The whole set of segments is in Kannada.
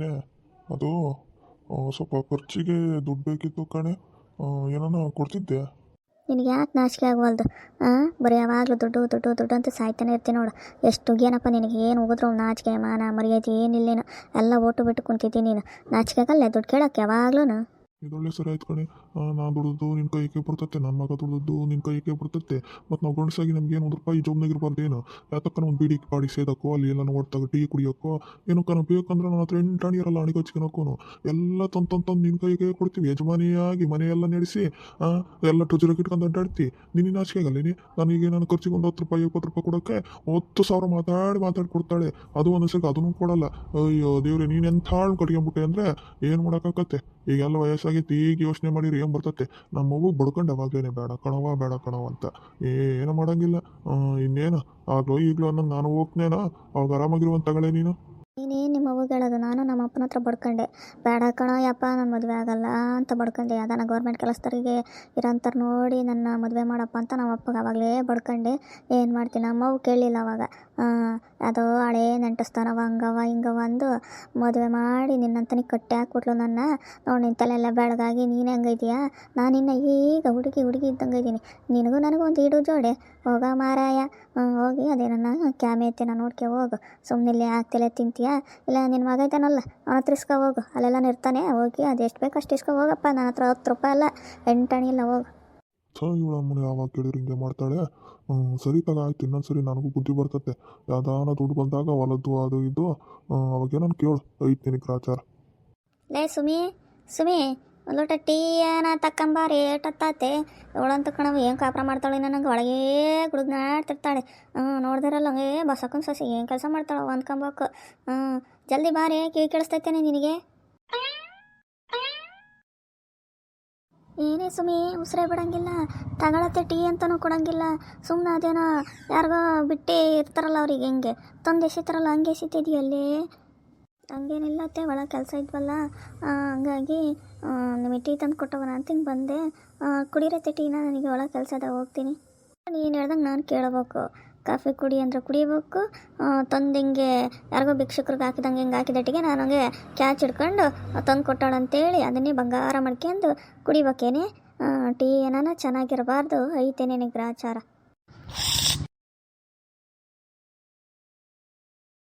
ಏನೇ ಅದು ಸ್ವಲ್ಪ ಖರ್ಚಿಗೆ ದುಡ್ಡು ಬೇಕಿತ್ತು ಕಣೆ. ಏನೋ ಕೊಡ್ತಿದ್ದೆ? ನಿನಗೆ ಯಾಕೆ ನಾಚಿಕೆ ಆಗವಲ್ದು? ಹಾಂ ಬರೀ ಯಾವಾಗಲೂ ದುಡ್ಡು ದುಡ್ಡು ದುಡ್ಡು ಅಂತ ಸಾಯ್ತಾನೆ ಇರ್ತೀನಿ ನೋಡು. ಎಷ್ಟು ಏನಪ್ಪ ನಿನಗೆ, ಏನು ಹೋಗಿದ್ರು ನಾಚಿಕೆ, ಮಾನ, ಮರ್ಯಾದೆ ಏನಿಲ್ಲೇನು, ಎಲ್ಲ ಓಟು ಬಿಟ್ಟು ಕುಂತಿದ್ದೀನಿ ನೀನು. ನಾಚಿಕೆ ಆಗಲ್ಲ ದುಡ್ಡು ಕೇಳಕ್ಕೆ ಯಾವಾಗ್ಲೂ ಇದೊಳ್ಳೆ ಸರಿ ಆಯ್ತು ಕಣೆ. ನಾನು ದುಡಿದು ನಿನ್ನ ಕೈಗೆ ಬರ್ತತ್ತೆ. ನನ್ನ ಮಗ ದುಡಿದು ನಿನ್ನ ಕೈಗೆ ಬರ್ತತ್ತೆ. ಮತ್ತು ನಾವು ಗಂಡಸಾಗಿ ನಮ್ಗೆ ಏನು ಒಂದು ರೂಪಾಯಿ ಜೋಬ್ನಾಗ ಏನು? ಯಾತಕ್ಕನ ಒಂದು ಬೀಡಿ ಪಾಡಿ ಸೇದಕ್ಕೋ, ಅಲ್ಲಿ ಎಲ್ಲ ನೋಡ್ತಾಗ ಟೀ ಕುಡಿಯೋಕ್ಕೋ ಏನಕ್ಕನ ಬೇಕಂದ್ರೆ ನನ್ನ ಹತ್ರ ಎಂಟಾಣಿ ಇರಲ್ಲ ಅಣಿಗೊಚ್ಕೊಳಕ್ಕೂ ಎಲ್ಲ ತಂದು ತಂದು ತಂದು ನಿನ್ನ ಕೈಗೆ ಕೊಡ್ತೀವಿ. ಯಜಮಾನಿಯಾಗಿ ಮನೆಯೆಲ್ಲ ನಡೆಸಿ ಎಲ್ಲ ಟುಜರಕ್ಕೆ ಇಟ್ಕೊಂಡು ಅಡ್ಡಾಡ್ತಿ. ನಿನ್ನ ನಾಚಿಕೆ ಆಗಲ್ಲ ನನಗೆ ನಾನು ಖರ್ಚಿಗೆ ಒಂದು ಹತ್ತು ರೂಪಾಯಿ, ಇಪ್ಪತ್ತು ರೂಪಾಯಿ ಕೊಡೋಕ್ಕೆ ಹತ್ತು ಸಾವಿರ ಮಾತಾಡಿ ಮಾತಾಡಿ ಕೊಡ್ತಾಳೆ. ಅದು ಒಂದೊಂದ್ಸಲ ಅದನ್ನು ಕೊಡಲ್ಲ. ಅಯ್ಯೋ ದೇವ್ರೆ, ನೀನು ಎಂಥ ಹಾಳು ಕಟ್ಕೊಂಬಿಟ್ಟೆ ಅಂದರೆ ಏನು ಮಾಡೋಕ್ಕಾಗತ್ತೆ ಈಗೆಲ್ಲ ವಯಸ್ಸಾಗೈತಿ ಈಗ ಯೋಚನೆ ಮಾಡಿರಿ ಏನು ಬರ್ತತೆ? ನಮ್ಮ ಮಗು ಬಡ್ಕೊಂಡು ಅವಾಗೇನೆ ಬೇಡ ಕಣವ ಬೇಡ ಕಣವ ಅಂತ. ಏನು ಮಾಡೋಂಗಿಲ್ಲ. ಇನ್ನೇನು? ಆಗ್ಲೋ, ಈಗಲೋ ಅನ್ನೋ ನಾನು ಹೋಗ್ತೇನ? ಅವಾಗ ಆರಾಮಾಗಿರುವಂತ ನೀನು. ನೀನೇನು ನಿಮ್ಮ ಅವ್ವಗೆ ಹೇಳೋದು, ನಾನು ನಮ್ಮ ಅಪ್ಪನ ಹತ್ರ ಬಡ್ಕೊಂಡೆ. ಬೇಡ ಕಣ ಯಪ್ಪ ನನ್ನ ಮದುವೆ ಆಗಲ್ಲ ಅಂತ ಬಡ್ಕೊಂಡೆ. ಅದನ್ನು ಗೌರ್ಮೆಂಟ್ ಕೆಲಸದವರಿಗೆ ಇರೋಂಥವ್ರು ನೋಡಿ ನನ್ನ ಮದುವೆ ಮಾಡಪ್ಪ ಅಂತ ನಮ್ಮ ಅಪ್ಪಗೆ ಅವಾಗಲೇ ಬಡ್ಕೊಂಡೆ. ಏನು ಮಾಡ್ತೀನಿ ನಮ್ಮವು ಕೇಳಿಲ್ಲ ಅವಾಗ. ಅದು ಹಳೇ ನೆಂಟಸ್ತಾನವ, ಹಂಗವ, ಹಿಂಗವ ಅಂದು ಮದುವೆ ಮಾಡಿ ನಿನ್ನಂತನಿಗೆ ಕಟ್ಟಿ ಹಾಕ್ಬಿಟ್ಲು ನನ್ನ. ನೋಡಿ ನಿನ್ನ ತಲೆ ಎಲ್ಲ ಬೆಳಗಾಗಿ ನೀನು ನಾನು ಇನ್ನು ಈಗ ಹುಡುಗಿ ಹುಡುಗಿ ಇದ್ದಂಗೆ ಇದ್ದೀನಿ. ನಿನಗೂ ನನಗೂ ಒಂದು ಇಡು ಜೋಡೆ. ಹೋಗ ಮಾರಾಯ. ಹೋಗಿ ಅದೇ ನನ್ನ ಕ್ಯಾಮೆ ಐತೆ ನೋಡ್ಕೆ ಹೋಗು. ಸುಮ್ಮನೆ ಆಗ್ತಿಲ್ಲ ತಿಂತೀಯಾ ಇಲ್ಲ ನಿನ್ನ ಮಗ ಇದ್ದಾನಲ್ಲ ಅವನ ಹತ್ರ ಇಸ್ಕೊ ಹೋಗು. ಅಲ್ಲೆಲ್ಲ ನಿರ್ತಾನೆ ಹೋಗಿ ಅದು ಎಷ್ಟು ಬೇಕು ಅಷ್ಟು ಇಸ್ಕೊ ಹೋಗಪ್ಪ. ನನ್ನ ಹತ್ರ ಹತ್ತು ರೂಪಾಯಿ ಅಲ್ಲ ಎಂಟಾಣಿ ಇಲ್ಲ ಹೋಗು. ಇವಳ ಮುನಿ ಯಾವಾಗ ಕೇಳಿದ್ರೆ ಹಿಂಗೆ ಮಾಡ್ತಾಳೆ? ಹ್ಞೂ ಸರಿ ತಗ ಆಯ್ತು ಇನ್ನೊಂದು ಸರಿ ನನಗೂ ಬುದ್ಧಿ ಬರ್ತತೆ. ಯಾವ್ದಾನ ದುಡ್ಡು ಬಂದಾಗ ಹೊಲದ್ದು ಅದು ಇದು. ಅವಾಗೇನೋ ಕೇಳು. ಐತೆ ನಿನಗೆ ಗ್ರಾಚಾರ ಲೇ ಸುಮಿ ಸುಮಿ ಲೋಟ ಟೀ ಏನ ತಕ್ಕಂಬ ರೇಟ್ ಹತ್ತಾತೆ. ಇವಳಂತ ಕಣವ ಏನು ಕಾಪ್ರ ಮಾಡ್ತಾಳೆ ನನಗೆ ಒಳಗೇ ಗುಡುಗ್ನಾಡ್ತಿರ್ತಾಳೆ ಹ್ಞೂ ನೋಡ್ದಿರಲ್ಲ ಹಂಗೆ ಬಸಕ್ಕೊಂದು ಸಸಿ ಏನು ಕೆಲಸ ಮಾಡ್ತಾಳೆ ಅಂದ್ಕೊಂಬಕ್ಕ ಹ್ಞೂ ಜಲ್ದಿ ಬಾರಿ ಕಿವಿ ಕೇಳಿಸ್ತೈತೇನೆ ನಿನಗೆ. ಏನೇ ಸುಮಿ, ಉಸಿರೇ ಬಿಡಂಗಿಲ್ಲ. ತಗೊಳತ್ತೆ ಟೀ ಅಂತಲೂ ಕೊಡಂಗಿಲ್ಲ. ಸುಮ್ಮನೆ ಅದೇನೋ ಯಾರಿಗೋ ಬಿಟ್ಟೇ ಇರ್ತಾರಲ್ಲ ಅವ್ರಿಗೆ ಹೆಂಗೆ. ತಂದು ಎಸಿತಾರಲ್ಲ, ಹಂಗೆ ಎಸಿತಿದೆಯಲ್ಲೇ. ಹಂಗೇನಿಲ್ಲ ಅತ್ತೆ, ಒಳಗೆ ಕೆಲಸ ಇದ್ವಲ್ಲ ಹಂಗಾಗಿ ನಿಮಗೆ ಟೀ ತಂದು ಕೊಟ್ಟವನ ಅಂತ ಹಿಂಗೆ ಬಂದೆ. ಕುಡಿರತ್ತೆ ಟೀನ, ನನಗೆ ಒಳಗೆ ಕೆಲಸ ಅದ, ಹೋಗ್ತೀನಿ. ನೀನು ಹೇಳ್ದಂಗೆ ನಾನು ಕೇಳಬೇಕು. ಕಾಫಿ ಕುಡಿ ಅಂದ್ರೆ ಕುಡಿಬೇಕು. ತಂದು ಹಿಂಗೆ ಯಾರಿಗೋ ಭಿಕ್ಷುಕ್ರಿಗೆ ಹಾಕಿದಂಗೆ ಹಿಂಗೆ ಹಾಕಿದಟ್ಟಿಗೆ ನಾನು ಹಂಗೆ ಕ್ಯಾಚ್ ಹಿಡ್ಕೊಂಡು ತಂದು ಕೊಟ್ಟಾಳಂತೇಳಿ ಅದನ್ನೇ ಬಂಗಾರ ಮಾಡ್ಕೊಂಡು ಕುಡಿಬೇಕೇನೆ. ಟೀ ಏನಾನ ಚೆನ್ನಾಗಿರಬಾರ್ದು ಐತೆ ನಿನಗೆ ಗ್ರಾಚಾರ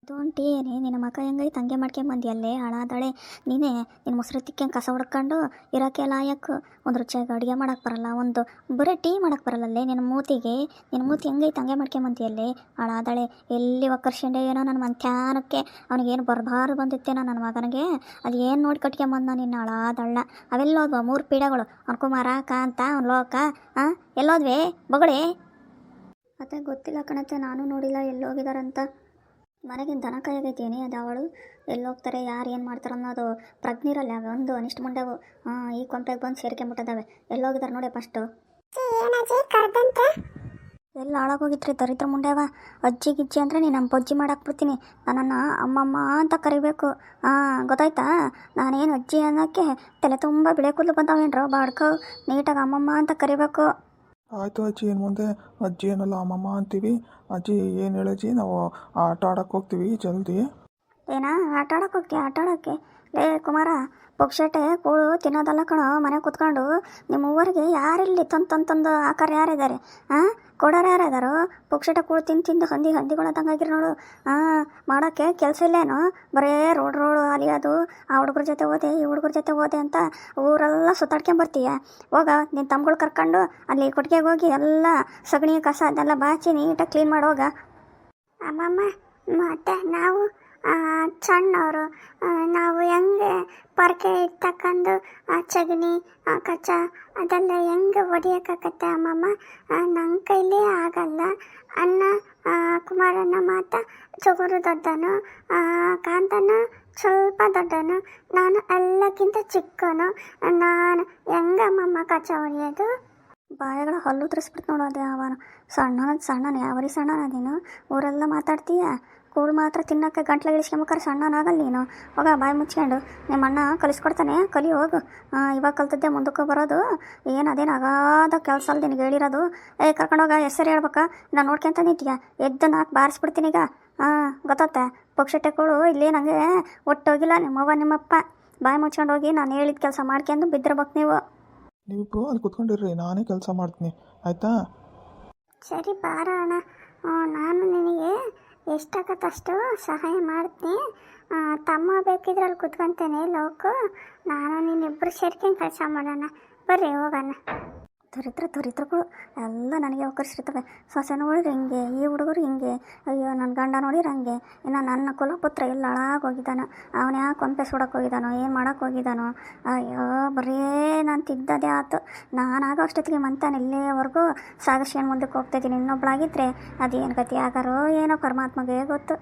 ಇದೊಂದು ಟೀ ಏನೇ ನಿನ್ನ ಮಕ ಹೆಂಗೈತೆ? ಹಂಗೆ ಮಾಡ್ಕೊಂಬಂದಿಯಲ್ಲೇ ಹಾಳಾದಳೆ ನೀನೇ? ನಿನ್ನ ಮೊಸರು ತಿಕ್ಕಂಗೆ ಕಸ ಹೊಡ್ಕೊಂಡು ಇರೋಕ್ಕೆ ಲಾಯಕ್ ಒಂದು ರುಚಿಯಾಗಿ ಅಡುಗೆ ಮಾಡೋಕೆ ಬರಲ್ಲ, ಒಂದು ಬರೀ ಟೀ ಮಾಡೋಕೆ ಬರಲ್ಲಲ್ಲೇ ನಿನ್ನ ಮೂತಿಗೆ? ನಿನ್ನ ಮೂತಿ ಹೆಂಗೈತೆ? ಹಂಗೆ ಮಾಡ್ಕೊಂಬಂದಿಯಲ್ಲೇ ಹಾಳಾದಳೆ ಎಲ್ಲಿ ಒಕ್ಕರ್ಷಂಡೆ ಏನೋ ನನ್ನ ಮಂತ್ಯಾನಕ್ಕೆ ಅವನಿಗೇನು ಬರಬಾರ್ದು ಬಂದಿತ್ತೇನೋ ನನ್ನ ಮಗನಿಗೆ? ಅದು ಏನು ನೋಡಿ ಕಟ್ಕೊಂಬಂದ ನಿನ್ನ ಹಾಳಾದಳ್ಳ ಅವೆಲ್ಲೋದ್ವ ಮೂರು ಪೀಡಗಳು. ಅವ್ನ ಕುಮಾರ ಕಾಂತ ಅವ್ನ ಲೋಕ ಹಾಂ ಎಲ್ಲೋದ್ವೆ? ಬೊಗಳೆ? ಮತ್ತೆ ಗೊತ್ತಿಲ್ಲ ಕಣತ್ತೆ, ನಾನು ನೋಡಿಲ್ಲ, ಎಲ್ಲೋಗಿದಾರಂತ. ಮನೆಗೆ ದನ ಕೈಯಾಗೈತೇನೆ, ಅದು ಅವಳು ಎಲ್ಲಿ ಹೋಗ್ತಾರೆ, ಯಾರು ಏನು ಮಾಡ್ತಾರೆ ಅನ್ನೋದು ಪ್ರಜ್ಞೆ ಇರಲ್ಲ ಒಂದು ಅನಿಷ್ಟ ಮುಂಡವು ಹಾಂ ಈ ಕೊಂಪೆಗೆ ಬಂದು ಸೇರ್ಕೊಂಬಿಟ್ಟದಾವೆ ಎಲ್ಲಿ ಹೋಗಿದ್ದಾರೆ ನೋಡಿ ಫಸ್ಟು ಎಲ್ಲ ಹಾಳಾಗೋಗಿತ್ರಿ ದರಿದ್ರ ಮುಂಡೆವ ಅಜ್ಜಿ ಗಿಜ್ಜಿ ಅಂದರೆ ನೀನು ನಮ್ಮ ಬೊಜ್ಜಿ ಮಾಡಾಕ್ಬಿಡ್ತೀನಿ ನನ್ನನ್ನು ಅಮ್ಮಮ್ಮ ಅಂತ ಕರಿಬೇಕು. ಹಾಂ ಗೊತ್ತಾಯ್ತಾ? ನಾನೇನು ಅಜ್ಜಿ ಅನ್ನೋಕ್ಕೆ ತಲೆ ತುಂಬ ಬಿಳೆ ಕೂದಲು ಬಂದಾವೇನ್ರೋ? ಬಾಡ್ಕೋ ನೀಟಾಗಿ ಅಮ್ಮಮ್ಮ ಅಂತ ಕರಿಬೇಕು. ಆಯಿತು ಅಜ್ಜಿ, ಏನು ಮುಂದೆ? ಅಜ್ಜಿ ಏನಲ್ಲ, ಅಮ್ಮಮ್ಮ ಅಂತೀವಿ. ಅಜ್ಜಿ, ಏನು ಹೇಳಜ್ಜಿ ನಾವು ಆಟ ಆಡಕ್ಕೆ ಹೋಗ್ತೀವಿ, ಜಲ್ದಿ. ಏನಾ? ಆಟ ಆಡಕ್ಕೆ ಹೋಗ್ತೀಯ? ಆಟ ಆಡೋಕ್ಕೆ? ಲೇ ಕುಮಾರ ಪುಕ್ಷಟೆ ಕೂಳು, ತಿನ್ನೋದಲ್ಲ ಕಣೋ, ಮನೆ ಕುತ್ಕೊಂಡು ನಿಮ್ಮ ಊರಿಗೆ ಯಾರಿಲ್ಲಿ ತಂದು ತಂದು ತಂದು ಆಕಾರ ಯಾರಿದ್ದಾರೆ? ಹಾಂ ಕೊಡೋರು ಯಾರಿದಾರೋ? ಪುಕ್ಷಟೆ ಕೂಳು ತಿಂದು ತಿಂದು ಹಂದಿ ಹಂದಿಗಳು ತಂಗಾಗಿರಿ ನೋಡು. ಹಾಂ ಮಾಡೋಕ್ಕೆ ಕೆಲಸ ಇಲ್ಲೇನು? ಬರೇ ರೋಡ್, ರೋಡು ಅದು, ಆ ಹುಡುಗ್ರ ಜೊತೆ ಓದೆ ಈ ಹುಡುಗ್ರ ಜೊತೆ ಓದೆ ಅಂತ ಊರೆಲ್ಲ ಸುತ್ತಾಡ್ಕೊಂಬರ್ತೀಯ ಹೋಗ ನಿನ್ನ ತಮ್ಗಳು ಕರ್ಕೊಂಡು ಅಲ್ಲಿ ಕೊಟ್ಟಿಗೆಗೆ ಹೋಗಿ ಎಲ್ಲ ಸಗಣಿ ಕಸ ಅದೆಲ್ಲ ಬಾಚಿ ನೀಟಾಗಿ ಕ್ಲೀನ್ ಮಾಡೋಗ ಅಮ್ಮಮ್ಮ, ಮತ್ತೆ ನಾವು ಸಣ್ಣವರು ನಾವು ಹೆಂಗೆ ಪೊರಕೆ ಚಗಣಿ ಆ ಕಚ್ಚ, ಅದೆಲ್ಲ ಹೆಂಗೆ ಹೊಡಿಯೋಕ್ಕಾಗತ್ತೆ ಅಮ್ಮಮ್ಮ? ನನ್ನ ಕೈಲಿ ಆಗಲ್ಲ. ಅಣ್ಣ ಕುಮಾರನ ಕುಮಾರಣ್ಣ ಮಾತ ಚಗುರು ದೊಡ್ಡನು ಕಾಂತನ ಸ್ವಲ್ಪ ದೊಡ್ಡನು, ನಾನು ಎಲ್ಲಕ್ಕಿಂತ ಚಿಕ್ಕನು. ನಾನು ಹೆಂಗಮ್ಮಮ್ಮ ಕಚ್ಚ ಹೊಡೆಯೋದು ಬಾಯಗಳ ಹಲ್ಲು ತರಿಸ್ಬಿಟ್ಟು ನೋಡೋದೆ ಅವನು. ಸಣ್ಣನ ಸಣ್ಣನ ಯಾವರಿ ಸಣ್ಣನ ನೀನು ಊರೆಲ್ಲ ಮಾತಾಡ್ತೀಯ? ಕೂಳು ಮಾತ್ರ ತಿನ್ನೋಕ್ಕೆ ಗಂಟ್ಲು ಇಳಿಸ್ಕೊಂಬೇಕಾರೆ ಸಣ್ಣನಾಗಲ್ಲ ನೀನು. ಹೋಗ ಬಾಯಿ ಮುಚ್ಕೊಂಡು. ನಿಮ್ಮ ಅಣ್ಣ ಕಲಿಸ್ಕೊಡ್ತಾನೆ ಕಲಿ ಹೋಗು. ಇವಾಗ ಕಲ್ತದ್ದೆ ಮುಂದಕ್ಕೆ ಬರೋದು. ಏನು ಅದೇನು ಅಗಾಧ ಕೆಲಸ ಅಲ್ಲ ನಿನಗೆ ಹೇಳಿರೋದು. ಏ ಕರ್ಕೊಂಡೋಗ ಹೆಸರು ಹೇಳ್ಬೇಕ. ನಾನು ನೋಡ್ಕೊಂತ ನಿಂತೀಯ ಎದ್ದು ನಾಲ್ಕು ಬಾರಿಸ್ಬಿಡ್ತೀನಿ ಈಗ. ಹಾಂ ಗೊತ್ತತ್ತೆ ಪಕ್ಷಟೆ ಕೊಡು ಇಲ್ಲಿ ನನಗೆ ಒಟ್ಟೋಗಿಲ್ಲ ನಿಮ್ಮವ್ವ ನಿಮ್ಮಪ್ಪ. ಬಾಯಿ ಮುಚ್ಕೊಂಡು ಹೋಗಿ ನಾನು ಹೇಳಿದ ಕೆಲಸ ಮಾಡ್ಕೊಂಡು ಬಿದ್ದಿರ್ಬೇಕು ನೀವು. ನೀವಿಬ್ರು ಅಲ್ಲಿ ಕುತ್ಕೊಂಡಿರ್ರಿ. ನಾನೇ ಕೆಲಸ ಮಾಡ್ತೀನಿ. ಆಯಿತಾ? ಸರಿ ಬಾರ ಅಣ್ಣ. ನಾನು ನಿನಗೆ ಎಷ್ಟಾಗತ್ತಷ್ಟು ಸಹಾಯ ಮಾಡ್ತೀನಿ. ತಮ್ಮ ಬೇಕಿದ್ರೆ ಅಲ್ಲಿ ಕುತ್ಕೊಂತೇನೆ ಲೋಕು. ನಾನು ನೀನಿಬ್ಬರು ಸೇರ್ಕೊಂಡು ಕೆಲಸ ಮಾಡೋಣ. ಬರ್ರಿ, ಹೋಗೋಣ. ದರಿದ್ರ ಚರಿತ್ರಗಳು ಎಲ್ಲ ನನಗೆ ಅವಕರಿಸಿರ್ತವೆ ಸೊಸೆನ ಒಳಗೆ ಹಿಂಗೆ, ಈ ಹುಡುಗರು ಹಿಂಗೆ, ಅಯ್ಯೋ ನನ್ನ ಗಂಡ ನೋಡಿರ ಹಂಗೆ, ಇನ್ನು ನನ್ನ ಕುಲಪುತ್ರ ಎಲ್ಲ ಹಾಳಾಗೋಗಿದ್ದಾನೆ. ಅವನು ಯಾಕೆ ಕೊಂಪೆ ಸುಡಕ್ಕೆ ಹೋಗಿದ್ದಾನೋ ಏನು ಮಾಡೋಕ್ಕೆ ಹೋಗಿದ್ದಾನೋ ಅಯ್ಯೋ ಬರೀ ನಾನು ತಿದ್ದದೇ ಆಯ್ತು ನಾನಾಗ ಅಷ್ಟೊತ್ತಿಗೆ ಮಂತಾನೆ ಇಲ್ಲೇವರೆಗೂ ಸಾಗಶಿಯನ್ ಮುಂದಕ್ಕೆ ಹೋಗ್ತಾಯಿದ್ದೀನಿ ಇನ್ನೊಬ್ಳಾಗಿದ್ದರೆ ಅದೇನು ಗತಿ ಆಗಾರೋ ಏನೋ ಪರಮಾತ್ಮಗೆ ಗೊತ್ತು.